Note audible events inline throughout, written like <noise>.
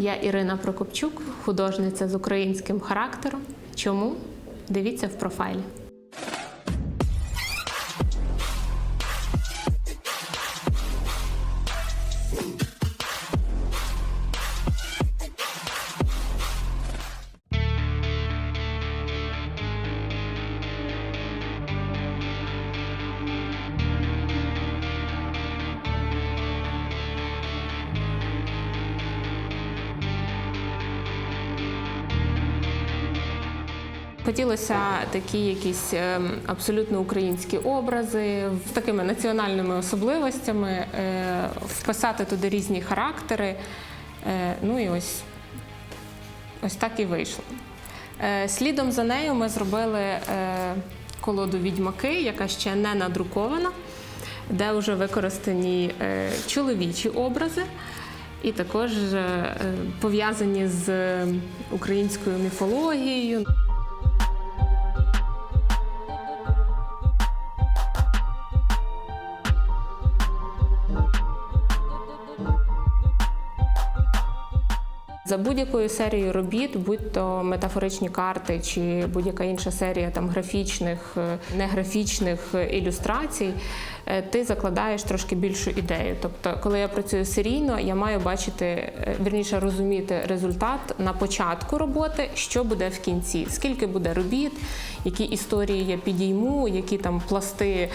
Я Ірина Прокопчук, художниця з українським характером. Чому? Дивіться в профайлі. Хотілося такі якісь ем, абсолютно українські образи з такими національними особливостями, е, вписати туди різні характери. Е, Ну і ось, ось так і вийшло. Е, Слідом за нею ми зробили колоду відьмаки, яка ще не надрукована, де вже використані чоловічі образи. І також пов'язані з е, українською міфологією. За будь-якою серією робіт, будь то метафоричні карти чи будь-яка інша серія там графічних, е, неграфічних е, ілюстрацій, ти закладаєш трошки більшу ідею. Тобто, коли я працюю серійно, я маю бачити, е, вірніше розуміти результат на початку роботи, що буде в кінці, скільки буде робіт, які історії я підійму, які там пласти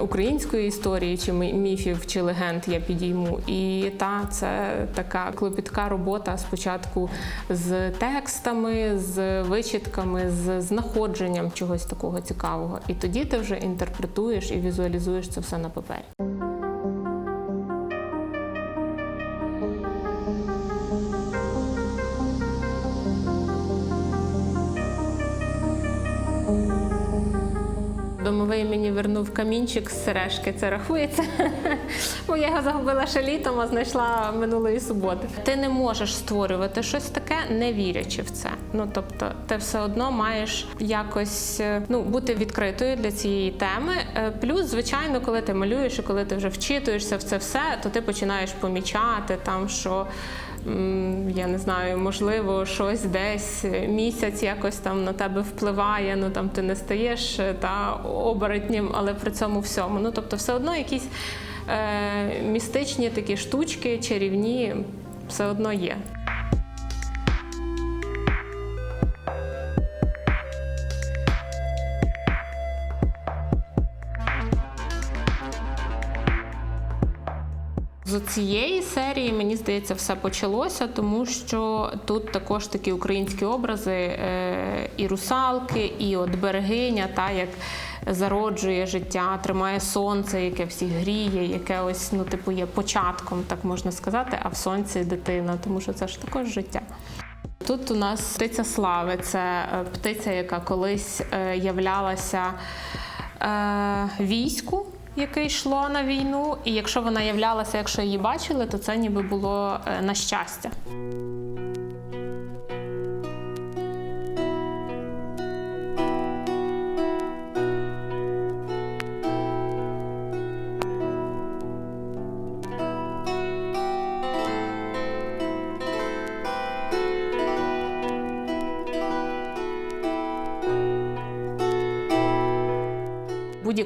української історії, чи міфів, чи легенд я підійму. І та це така клопітка робота спочатку з текстами, з вичітками, з знаходженням чогось такого цікавого. І тоді ти вже інтерпретуєш і візуалізуєш це все на папері. Домовий мені вернув камінчик з сережки. Це рахується. <laughs> Бо я його загубила ще літом, а знайшла минулої суботи. Ти не можеш створювати щось таке, не вірячи в це. Ну тобто, ти все одно маєш якось е, ну бути відкритою для цієї теми. Е, Плюс, звичайно, коли ти малюєш і коли ти вже вчитуєшся в це все, то ти починаєш помічати там, що. Я не знаю, можливо, щось десь місяць якось там на тебе впливає. Ну там ти не стаєш е, та оборотнім, але при цьому всьому. Ну тобто, все одно якісь е, містичні такі штучки, чарівні, все одно є. З цієї серії мені здається, все почалося, тому що тут також такі українські образи е, і русалки, і от берегиня, та як зароджує життя, тримає сонце, яке всіх гріє, яке ось ну типу є початком, так можна сказати, а в сонці дитина, тому що це ж також життя. Тут у нас птиця слави, це е, птиця, яка колись е, являлася війську, яке йшло на війну. І якщо вона являлася, якщо її бачили, то це ніби було е, на щастя.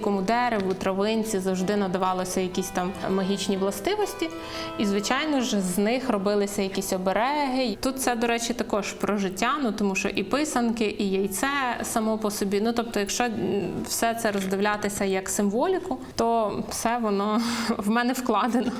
Будь-якому дереву, травинці завжди надавалося якісь там магічні властивості, і звичайно ж з них робилися якісь обереги. Тут це, до речі, також про життя, ну тому що і писанки, і яйце само по собі. Ну тобто, якщо все це роздивлятися як символіку, то все воно <laughs> в мене вкладено.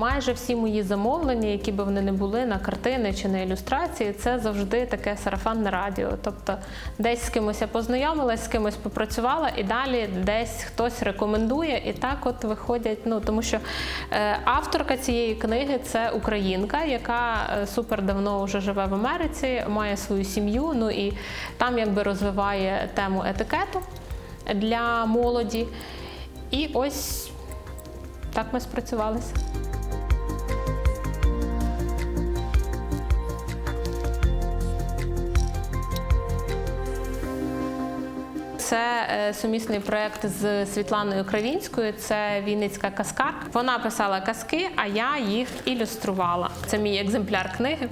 Майже всі мої замовлення, які би вони не були на картини чи на ілюстрації, це завжди таке сарафанне радіо. Тобто десь з кимось я познайомилась, з кимось попрацювала, і далі десь хтось рекомендує, і так от виходять. Ну тому що е, авторка цієї книги це українка, яка е, супер давно вже живе в Америці, має свою сім'ю. Ну і там якби розвиває тему етикету для молоді. І ось так ми спрацювалися. Це е, сумісний проект з Світланою Кравінською. Це Вінницька казкар. Вона писала казки, а я їх ілюструвала. Це мій екземпляр книги.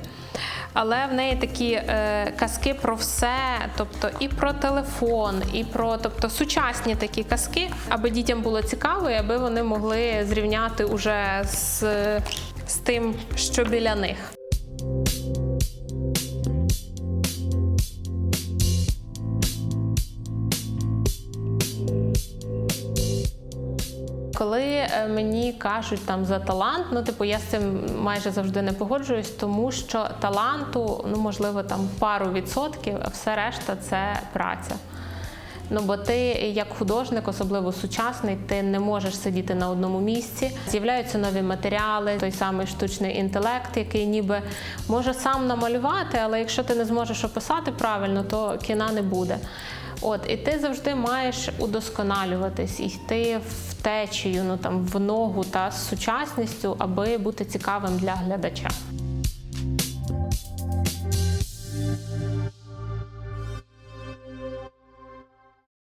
Але в неї такі е, казки про все, тобто і про телефон, і про тобто сучасні такі казки, аби дітям було цікаво, і аби вони могли зрівняти уже з, з тим, що біля них. Коли е, мені кажуть там за талант, ну типу я з цим майже завжди не погоджуюсь, тому що таланту, ну можливо, там пару відсотків, а все решта це праця. Ну бо ти як художник, особливо сучасний, ти не можеш сидіти на одному місці. З'являються нові матеріали, той самий штучний інтелект, який ніби може сам намалювати, але якщо ти не зможеш описати правильно, то кіна не буде. От і ти завжди маєш удосконалюватись, йти в течію, ну там в ногу та з сучасністю, аби бути цікавим для глядача.